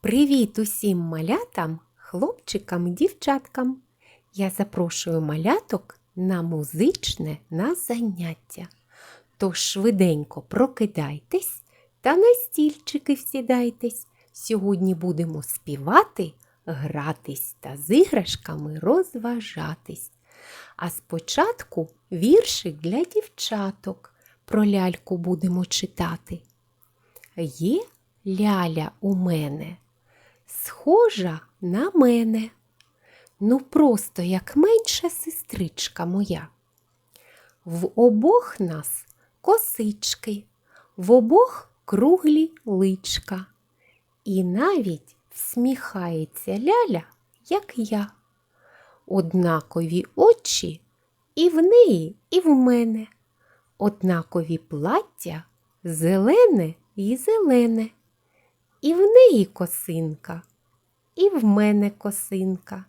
Привіт усім малятам, хлопчикам і дівчаткам. Я запрошую маляток на музичне на заняття. Тож швиденько прокидайтесь та на стільчики всідайтесь. Сьогодні будемо співати, гратись та з іграшками розважатись. А спочатку віршик для дівчаток. Про ляльку будемо читати. Є ляля у мене, схожа на мене. Ну, просто як менша сестричка моя. В обох нас косички, в обох круглі личка. І навіть всміхається ляля, як я. Однакові очі і в неї, і в мене. Однакові плаття зелене і зелене. І в неї косинка, і в мене косинка.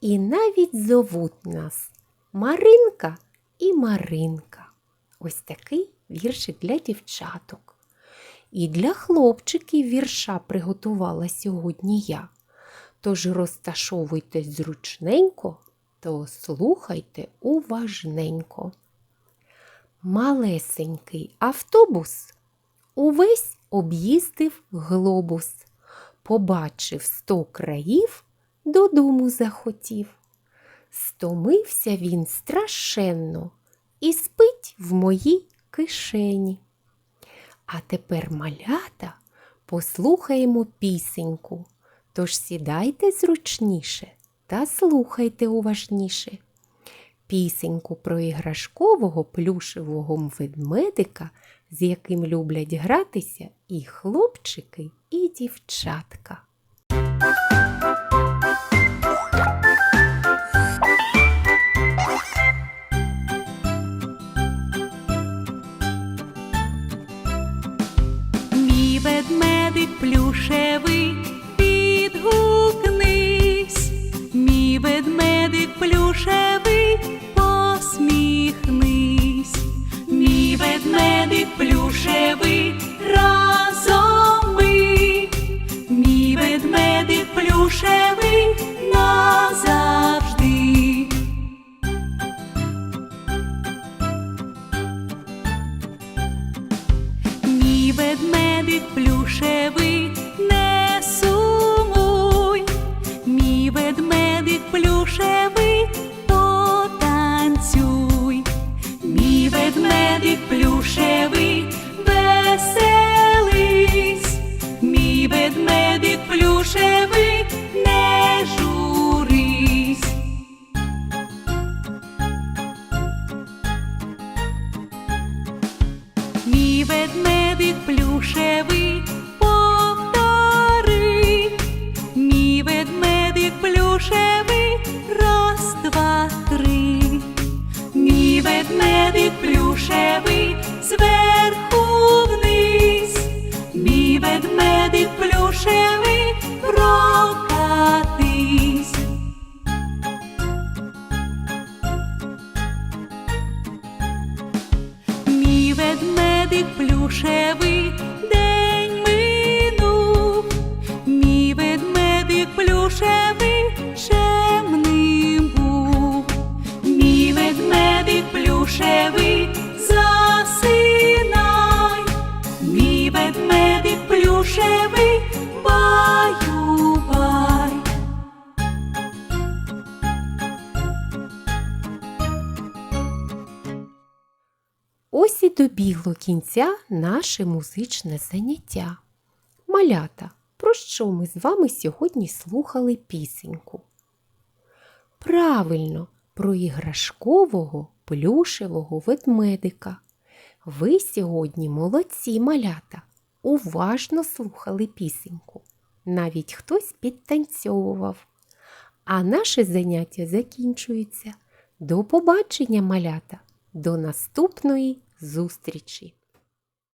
І навіть зовуть нас Маринка і Маринка. Ось такий віршик для дівчаток. І для хлопчиків вірша приготувала сьогодні я. Тож розташовуйтесь зручненько, то слухайте уважненько. Малесенький автобус увесь об'їздив глобус, побачив сто країв, додому захотів. Стомився він страшенно і спить в моїй кишені. А тепер, малята, послухаємо пісеньку, тож сідайте зручніше та слухайте уважніше. Пісеньку про іграшкового плюшевого ведмедика, з яким люблять гратися і хлопчики, і дівчатка. Мій ведмедик плюшевий, підгукнись, мій ведмедик плюшевий, плюшевий назавжди. Мій ведмедик плюшевий, плюшевий, повтори, мій ведмедик плюшевий, раз, два, три, мій ведмедик плюшевий, зверху вниз, мій ведмедик плюшевий, прокатись. Мій ведмедик плюшевий ведмедик баю-бай. Ось і добігло кінця наше музичне заняття. Малята, про що ми з вами сьогодні слухали пісеньку? Правильно, про іграшкового плюшевого ведмедика. Ви сьогодні молодці малята, уважно слухали пісеньку. Навіть хтось підтанцьовував. А наше заняття закінчується. До побачення, малята! До наступної зустрічі!